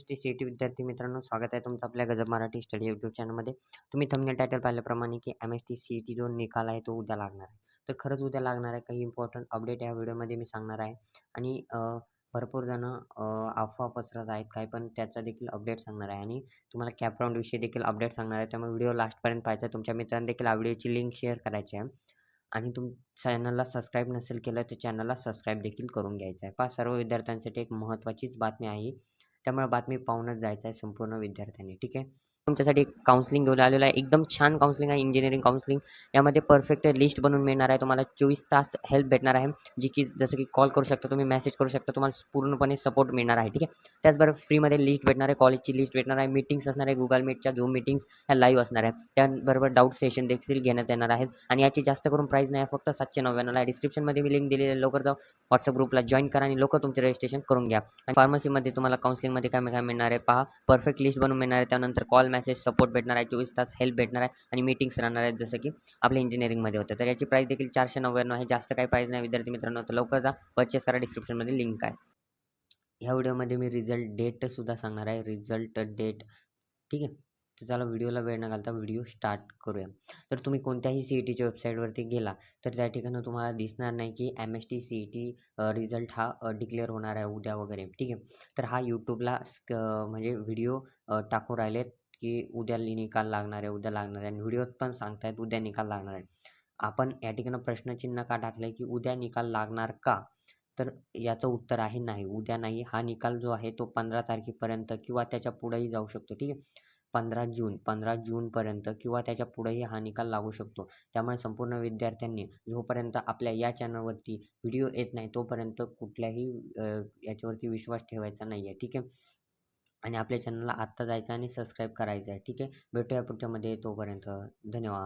T C E T विद्यार्थी मित्रांनो स्वागत आहे तुमचं आपल्या गजब मराठी स्टडी यूट्यूब चॅनलमध्ये तुम्ही थंबनेल टायटल पाहिल्याप्रमाणे की M S T C E T जो निकाल आहे तो उद्या लागणार आहे. तर खरंच उद्या लागणार आहे काही इम्पॉर्टंट अपडेट या व्हिडिओमध्ये मी सांगणार आहे. आणि भरपूर जण अफवा पसरत आहेत काही पण त्याचा देखील अपडेट सांगणार आहे. आणि तुम्हाला कॅप राऊंडविषयी देखील अपडेट सांगणार आहे. त्यामुळे व्हिडिओ लास्टपर्यंत पाहायचा आहे. तुमच्या मित्रांना देखील आवडीची लिंक शेअर करायची आहे. आणि तुम चॅनलला सबस्क्राईब नसेल केलं तर चॅनलला सबस्क्राईब देखील करून घ्यायचं आहे. पहा सर्व विद्यार्थ्यांसाठी एक महत्त्वाचीच बातमी आहे. त्यामुळे बातमी पाहूनच जायचं आहे संपूर्ण विद्यार्थ्यांनी ठीक आहे? तुमच्यासाठी काउन्सिलिंग घेऊन आलेलं आहे. एकदम छान काउन्सिलिंग आहे इंजिनिअरिंग काउन्सिलिंग यामध्ये परफेक्ट लिस्ट बनवून मिळणार आहे. तुम्हाला चोवीस तास हेल्प भेटणार आहे. जी की जसं की कॉल करू शकता तुम्ही मेसेज करू शकता तुम्हाला पूर्णपणे सपोर्ट मिळणार आहे. ठीक आहे? त्याचबरोबर फ्रीमध्ये लिस्ट भेटणार आहे. कॉलेजची लिस्ट भेटणार आहे. मीटिंग्स असणार आहे. गुगल मीटच्या झूम मीटिंग्स ह्या लाईव्ह असणार आहे. त्याबरोबर डाऊट सेशन देखील घेण्यात येणार आहेत. आणि याची जास्त करून प्राईस नाही आहे. फक्त सातशे नव्याण्णवला आहे. डिस्क्रिप्शनमध्ये मी लिंक दिलेली आहे. लवकर जाऊ व्हॉट्सअप ग्रुपला जॉईन करा आणि लवकर तुमचे रजिस्ट्रेशन करून घ्या. आणि फार्मसीमध्ये तुम्हाला काउन्सिलिंगमध्ये काय काय मिळणार आहे? पहा. परफेक्ट लिस्ट बनवून मिळणार आहे. त्यानंतर कॉल मेसेज सपोर्ट भेटणार आहे चोवीस तास हेल्प भेटणार आहे आणि मीटिंग्स राहणार आहेत. जसं की आपल्या इंजिनिअरिंगमध्ये होतं. तर याची प्राईस देखील चारशे नव्याण्णव आहे. जास्त काही प्राईस नाही विद्यार्थी मित्रांनो. तर लवकर जा. परचेस करा. डिस्क्रिप्शनमध्ये लिंक आहे. ह्या व्हिडिओमध्ये मी रिझल्ट डेटसुद्धा सांगणार आहे. रिझल्ट डेट ठीक आहे? तर चला व्हिडिओला वेळ न घालता व्हिडिओ स्टार्ट करूया. तर तुम्ही कोणत्याही सी ई टीच्या वेबसाईटवरती गेला तर त्या ठिकाणी तुम्हाला दिसणार नाही की M S T C E T result हा डिक्लेअर होणार आहे उद्या वगैरे. ठीक आहे? तर हा यूट्यूबला म्हणजे व्हिडिओ टाकून राहिलेत. की उद्या निकाल लागणार आहे उद्या लागणार आहे. आणि व्हिडिओत पण सांगतायत उद्या निकाल लागणार आहे. आपण या ठिकाणी प्रश्नचिन्ह का टाकलं आहे की उद्या निकाल लागणार का? तर याचं उत्तर आहे नाही. उद्या नाही. हा निकाल जो आहे तो पंधरा तारखेपर्यंत किंवा त्याच्या पुढेही जाऊ शकतो. ठीक आहे? पंधरा जून पंधरा जूनपर्यंत किंवा त्याच्या पुढेही हा निकाल लागू शकतो. त्यामुळे संपूर्ण विद्यार्थ्यांनी जोपर्यंत आपल्या या चॅनलवरती व्हिडिओ येत नाही तोपर्यंत कुठल्याही याच्यावरती विश्वास ठेवायचा नाही आहे ठीक आहे? आणि आपल्या चॅनलला आत्ता जायचं आणि सबस्क्राईब करायचं आहे. ठीक आहे? भेटूया पुढच्यामध्ये तोपर्यंत धन्यवाद.